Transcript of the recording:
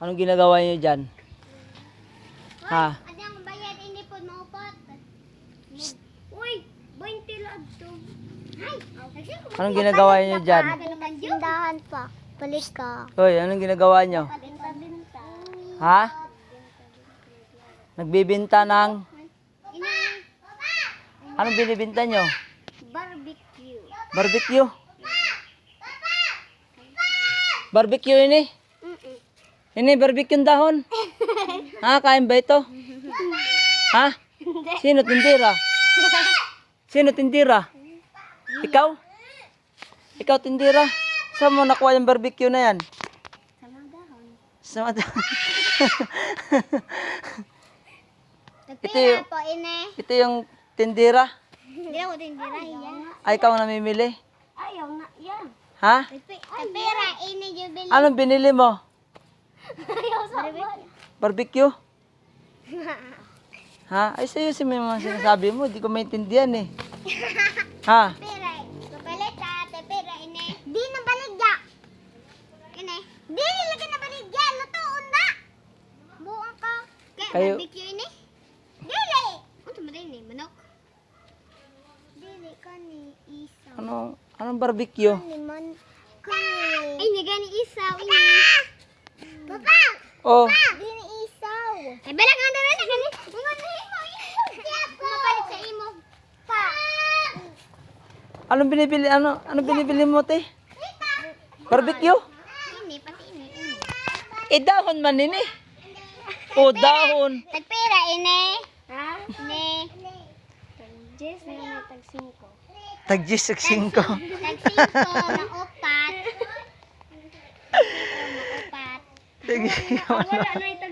Anong ginagawa niyo dyan? Ha? Adi ang bayad ini po maupot. Uy, 20 lang to. Ay, Anong ginagawa niyo dyan? Tindahan pa. Balik ka. Hoy, anong ginagawa niyo? Ha? Nagbibinta ng... Anong binibinta nyo? barbecue. Barbecue? Barbecue ini? Ini barbecue yung dahon. Ha? Kain ba ito? Ha? Sino tindira? Sino tindira? Ikaw? Ikaw tindira? Saan mo nakuha yung barbecue na yan? Sama dahon. Sa mata. Ito Nagpira yung- po, ine. ito yung tindira? Hindi ako tindira, yan. Ay, ikaw ang namimili? Ayaw na, yan. Ha? Nagpira, ine, jubil. Anong binili mo? Sa Barbecue? Ha? Ay, sa'yo si may mga sinasabi mo. Di ko maintindihan eh. Ha? Pera, kapalita, te pera, ine. Di na baligya. Ine. Di nilagay na baligya, lutuon na. Buong ka. Kaya Kayo- barbecue ini. Dili. Ano mo eh, manok. Dili ka ni isaw. Ano, anong barbecue? Ni man ka Ay, nagay ni isaw. Ini. Oh, Di ni isaw. Ay, bala nga na rin. Gani. Mga na imo. Mapalit sa imo. Pa. anong binibili, ano, anong binibili mo, te? Barbecue? Ini, pati ini. ini. Eh, dahon man ini. Oh, dahon. Tagpira, ine. Ha? Ine. Jess, na tag 5. Tag-gis Tag 5 na upat. Sige. Wala na ito